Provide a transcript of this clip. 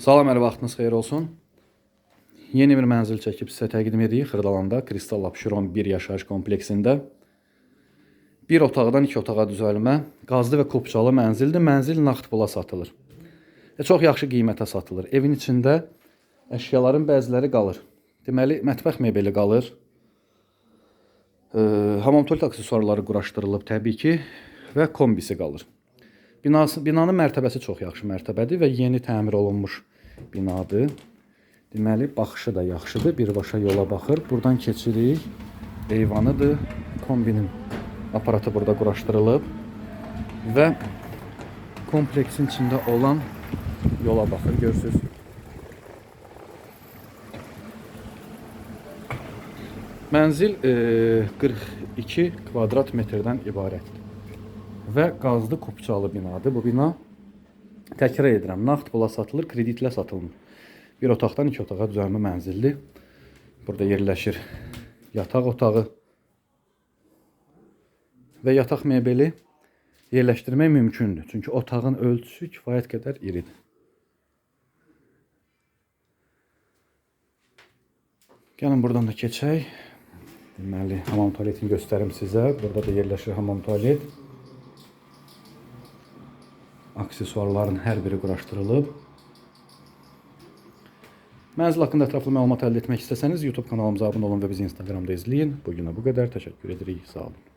Salam, hər vaxtınız xeyir olsun. Yeni bir mənzil çəkib sizə təqdim edirik Xırdalanda, Kristal Abşeron 1 yaşayış kompleksində. Bir otaqdan iki otağa düzəlmə, qazlı və kopçalı mənzildir. Mənzil nağd pula satılır. E, çox yaxşı qiymətə satılır. Evin içində əşyaların bəziləri qalır. Deməli, mətbəx mebeli qalır. E, hamam tualet aksesuarları quraşdırılıb təbii ki və kombisi qalır. Binası, binanın mərtəbəsi çox yaxşı mərtəbədir və yeni təmir olunmuş binadır. Deməli, baxışı da yaxşıdır. Birbaşa yola baxır. Buradan keçirik. Eyvanıdır. Kombinin aparatı burada quraşdırılıb və kompleksin içində olan yola baxır. Görürsüz. Mənzil e, 42 kvadrat metrdən ibarətdir və qazlı kupçalı binadır. Bu bina təkrar edirəm, nağd pula satılır, kreditlə satılmır. Bir otaqdan iki otağa düzəlmə mənzildir. Burada yerləşir yataq otağı və yataq mebeli yerləşdirmək mümkündür. Çünki otağın ölçüsü kifayət qədər iridir. Gəlin buradan da keçək. Deməli, hamam tualetini göstərim sizə. Burada da yerləşir hamam tualet. Aksesuarların hər biri quraşdırılıb. Mənzil haqqında ətraflı məlumat əldə etmək istəsəniz YouTube kanalımıza abunə olun və bizi Instagramda izləyin. Bu günə bu qədər. Təşəkkür edirik. Sağ olun.